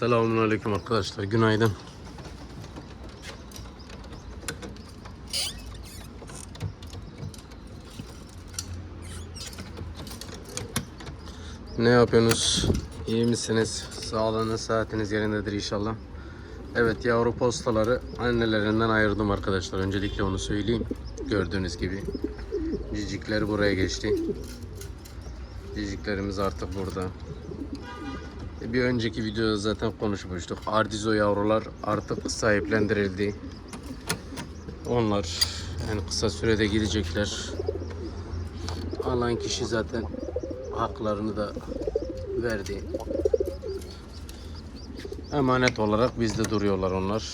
Selamun Aleyküm arkadaşlar. Günaydın. Ne yapıyorsunuz? İyi misiniz? Sağlığınız, saatiniz yerindedir inşallah. Evet yavru postaları annelerinden ayırdım arkadaşlar. Öncelikle onu söyleyeyim. Gördüğünüz gibi cicikler buraya geçti. Ciciklerimiz artık burada. Bir önceki videoda zaten konuşmuştuk. Ardizo yavrular artık sahiplendirildi. Onlar en kısa sürede gidecekler. Alan kişi zaten haklarını da verdi. Emanet olarak bizde duruyorlar onlar.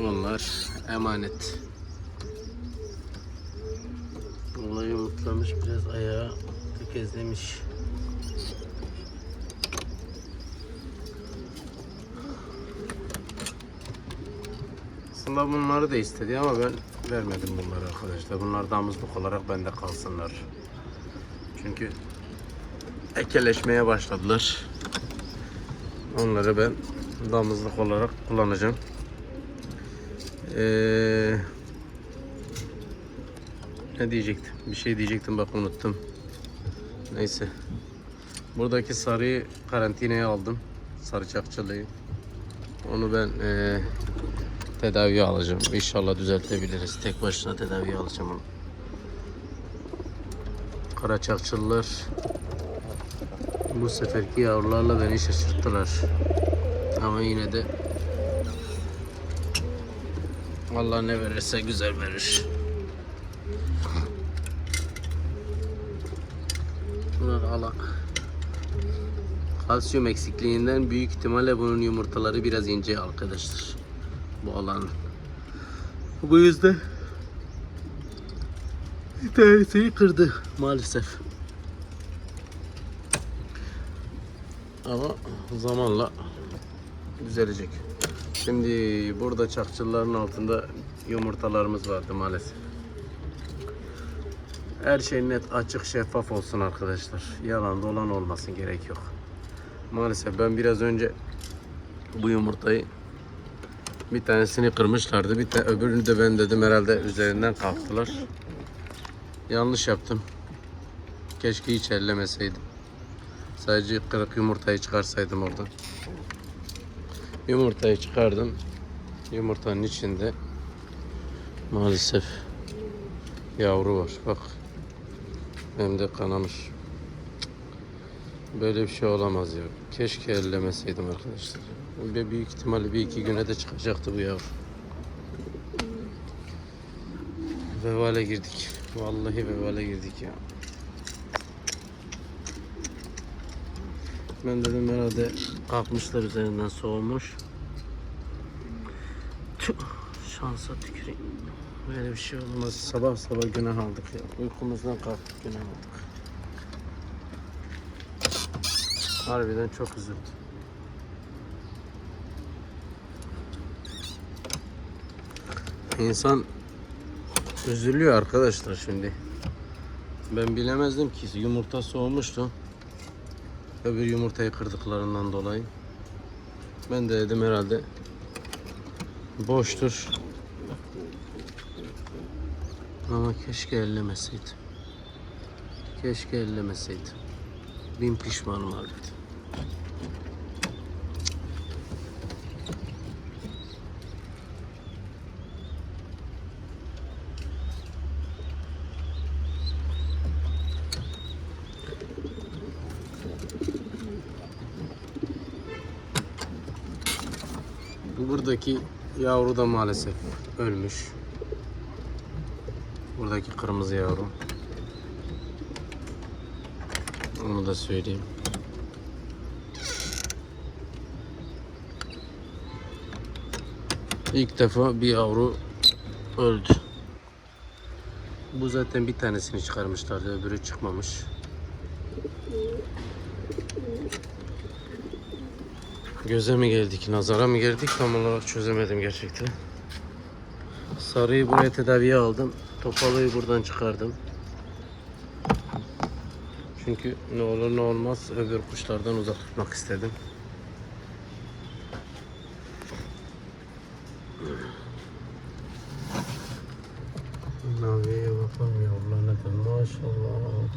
Onlar emanet. Olayı mutlamış biraz ayağı tökezlemiş. Aslında bunları da istedi ama ben vermedim bunları arkadaşlar. Bunlar damızlık olarak bende kalsınlar. Çünkü ekeleşmeye başladılar. Onları ben damızlık olarak kullanacağım. Ee, ne diyecektim? Bir şey diyecektim bak unuttum. Neyse. Buradaki sarıyı karantinaya aldım. Sarı çakçılıyı. Onu ben ee, tedaviye alacağım. İnşallah düzeltebiliriz. Tek başına tedaviye alacağım onu. Kara çakçılılar bu seferki yavrularla beni şaşırttılar. Ama yine de Allah ne verirse güzel verir. Bunlar alak. Kalsiyum eksikliğinden büyük ihtimalle bunun yumurtaları biraz ince arkadaşlar. Bu alanın. Bu yüzden bir tanesini kırdı maalesef. Ama zamanla düzelecek. Şimdi burada çakçıların altında yumurtalarımız vardı maalesef. Her şey net, açık, şeffaf olsun arkadaşlar. Yalan dolan olmasın gerek yok. Maalesef ben biraz önce bu yumurtayı bir tanesini kırmışlardı. Bir ta öbürünü de ben dedim herhalde üzerinden kalktılar. Yanlış yaptım. Keşke hiç ellemeseydim. Sadece kırık yumurtayı çıkarsaydım oradan. Yumurtayı çıkardım. Yumurtanın içinde maalesef yavru var. Bak. Hem de kanamış. Böyle bir şey olamaz ya. Keşke ellemeseydim arkadaşlar. Ve büyük ihtimalle bir iki güne de çıkacaktı bu yavru. Vebale girdik. Vallahi vebale girdik ya. Ben dedim herhalde kalkmışlar üzerinden soğumuş. Tüh, şansa tüküreyim. Böyle bir şey olmaz. Sabah sabah günah aldık ya. Uykumuzdan kalktık günah aldık. Harbiden çok üzüldüm. İnsan üzülüyor arkadaşlar şimdi. Ben bilemezdim ki yumurta soğumuştu. Öbür yumurtayı kırdıklarından dolayı. Ben de dedim herhalde boştur. Ama keşke ellemeseydim. Keşke ellemeseydim. Bin pişmanım harbiden. Buradaki yavru da maalesef ölmüş. Buradaki kırmızı yavru. Onu da söyleyeyim. İlk defa bir yavru öldü. Bu zaten bir tanesini çıkarmışlardı, öbürü çıkmamış. Göze mi geldik, nazara mı geldik tam olarak çözemedim gerçekten. Sarıyı buraya tedaviye aldım. Topalıyı buradan çıkardım. Çünkü ne olur ne olmaz öbür kuşlardan uzak tutmak istedim. Naviye bakalım yavrularına da maşallah.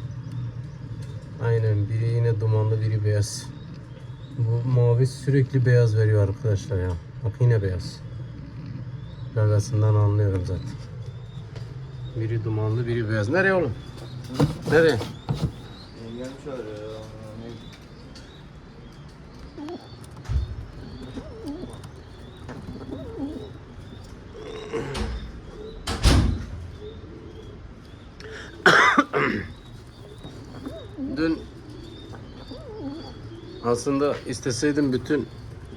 Aynen biri yine dumanlı biri beyaz. Bu mavi sürekli beyaz veriyor arkadaşlar ya. Bak yine beyaz. Gagasından anlıyorum zaten. Biri dumanlı biri beyaz. Nereye oğlum? Nereye? Yengem çağırıyor ya. Ne- Dün aslında isteseydim bütün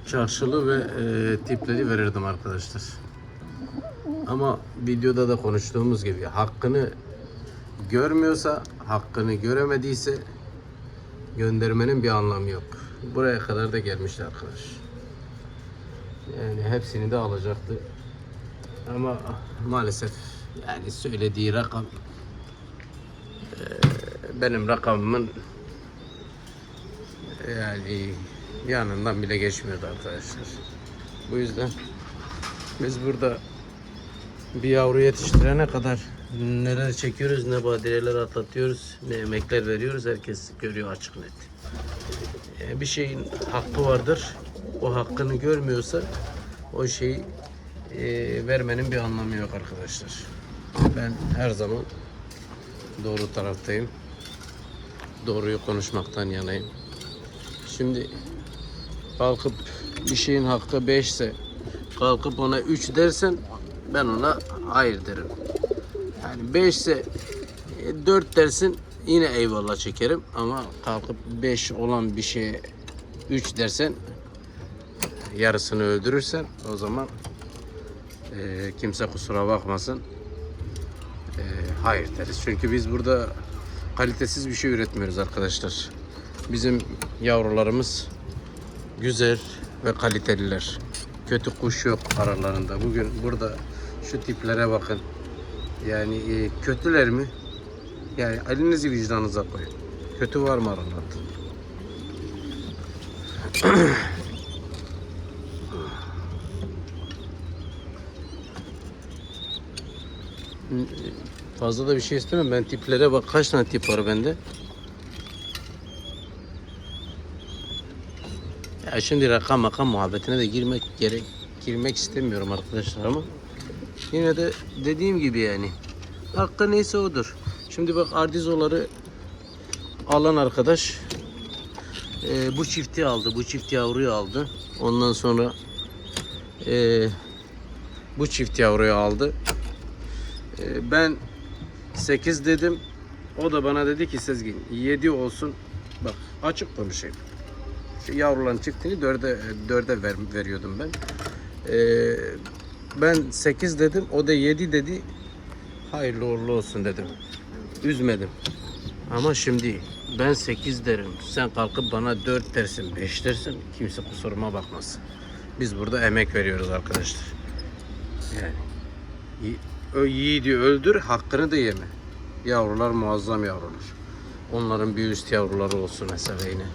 çarşılı ve e, tipleri verirdim arkadaşlar. Ama videoda da konuştuğumuz gibi hakkını görmüyorsa, hakkını göremediyse göndermenin bir anlamı yok. Buraya kadar da gelmişti arkadaş. Yani hepsini de alacaktı. Ama maalesef yani söylediği rakam benim rakamımın yani yanından bile geçmiyordu arkadaşlar. Bu yüzden biz burada bir yavru yetiştirene kadar neler çekiyoruz, ne badireler atlatıyoruz, ne emekler veriyoruz herkes görüyor açık net. Ee, Bir şeyin hakkı vardır. O hakkını görmüyorsa o şeyi e, vermenin bir anlamı yok arkadaşlar. Ben her zaman doğru taraftayım. Doğruyu konuşmaktan yanayım. Şimdi kalkıp bir şeyin hakkı 5 ise kalkıp ona 3 dersen ben ona hayır derim. Yani 5 ise 4 dersin yine eyvallah çekerim ama kalkıp 5 olan bir şeye 3 dersen yarısını öldürürsen o zaman e, kimse kusura bakmasın e, hayır deriz. Çünkü biz burada kalitesiz bir şey üretmiyoruz arkadaşlar. Bizim yavrularımız güzel ve kaliteliler. Kötü kuş yok aralarında. Bugün burada şu tiplere bakın. Yani e, kötüler mi? Yani elinizi vicdanınıza koyun. Kötü var mı aralarında? Fazla da bir şey istemem. Ben tiplere bak. Kaç tane tip var bende? Şimdi rakam makam muhabbetine de girmek gerek girmek istemiyorum arkadaşlar ama yine de dediğim gibi yani hakkı neyse odur. Şimdi bak ardizoları alan arkadaş e, bu çifti aldı. Bu çift yavruyu aldı. Ondan sonra e, bu çift yavruyu aldı. E, ben 8 dedim. O da bana dedi ki Sezgin 7 olsun. Bak açık konuşayım. Yavruların çiftini 4'e 4'e ver, veriyordum ben. Ee, ben 8 dedim. O da 7 dedi. Hayırlı uğurlu olsun dedim. Üzmedim. Ama şimdi ben 8 derim. Sen kalkıp bana 4 dersin, 5 dersin. Kimse kusuruma bakmasın. Biz burada emek veriyoruz arkadaşlar. Yani yiğidi öldür, hakkını da yeme. Yavrular muazzam yavrular. Onların bir üst yavruları olsun mesela yine.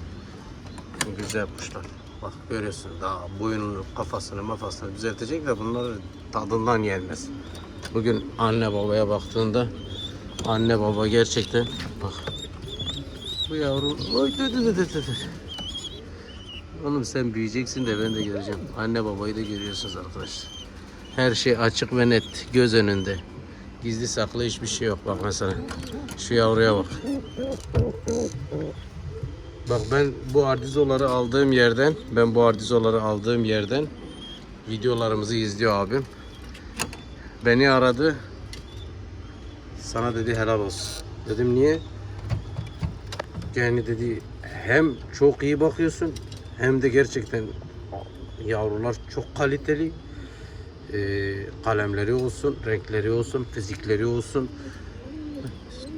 Güzel kuşlar. Bak görüyorsun daha boyununu, kafasını, mafasını düzeltecek de bunlar tadından yenmez. Bugün anne babaya baktığında anne baba gerçekten bak bu yavru oy dı dı dı dı dı. Oğlum sen büyüyeceksin de ben de göreceğim. Anne babayı da görüyorsunuz arkadaşlar. Her şey açık ve net göz önünde. Gizli saklı hiçbir şey yok bak mesela. Şu yavruya bak. Bak ben bu ardizoları aldığım yerden, ben bu ardizoları aldığım yerden videolarımızı izliyor abim. Beni aradı. Sana dedi helal olsun. Dedim niye? Yani dedi hem çok iyi bakıyorsun hem de gerçekten yavrular çok kaliteli. Ee, kalemleri olsun, renkleri olsun, fizikleri olsun.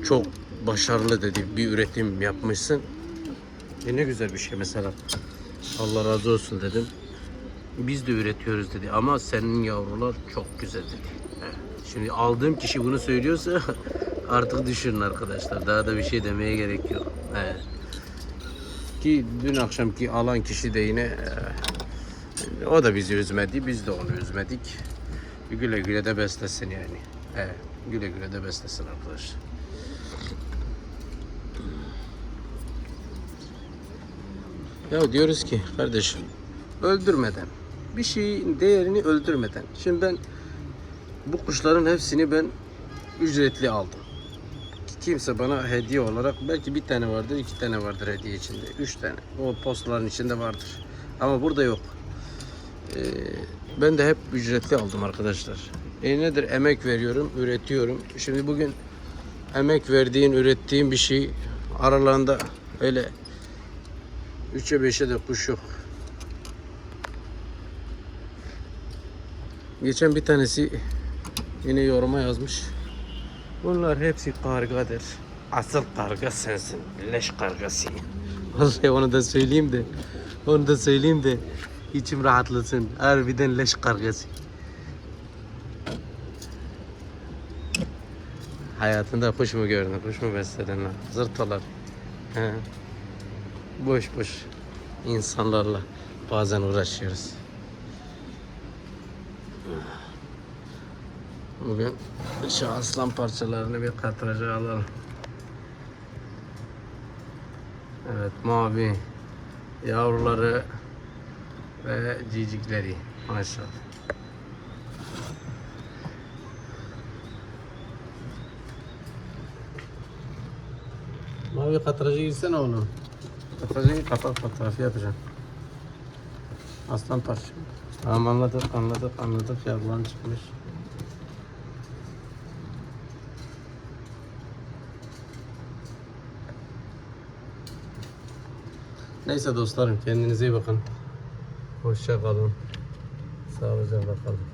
Çok başarılı dedi. Bir üretim yapmışsın. E ne güzel bir şey mesela. Allah razı olsun dedim. Biz de üretiyoruz dedi ama senin yavrular çok güzel dedi. Şimdi aldığım kişi bunu söylüyorsa Artık düşünün arkadaşlar. Daha da bir şey demeye gerek yok. He. Ki dün akşamki alan kişi de yine e, o da bizi üzmedi. Biz de onu üzmedik. Güle güle de beslesin yani. He. Güle güle de beslesin arkadaşlar. Ya diyoruz ki kardeşim öldürmeden bir şeyin değerini öldürmeden. Şimdi ben bu kuşların hepsini ben ücretli aldım. Kimse bana hediye olarak belki bir tane vardır, iki tane vardır hediye içinde, üç tane. O postaların içinde vardır. Ama burada yok. Ee, ben de hep ücretli aldım arkadaşlar. E nedir? Emek veriyorum, üretiyorum. Şimdi bugün emek verdiğin, ürettiğin bir şey aralarında öyle 3'e 5'e de kuş yok. Geçen bir tanesi yine yoruma yazmış. Bunlar hepsi kargadır. Asıl karga sensin. Leş kargası. Vallahi onu da söyleyeyim de. Onu da söyleyeyim de. içim rahatlasın. Harbiden leş kargası. Hayatında kuş mu gördün? Kuş mu besledin lan? Zırtalar. He. Boş boş insanlarla bazen uğraşıyoruz. Bugün şu aslan parçalarını bir katraja alalım. Evet mavi yavruları ve cicikleri maşallah. Mavi katraja girsene oğlum. Katrajayı kapat fotoğrafı yapacağım. Aslan parça. Tamam anladık anladık anladık yavrulan çıkmış. Neyse dostlarım kendinize iyi bakın. Hoşça kalın. Sağlıcakla kalın.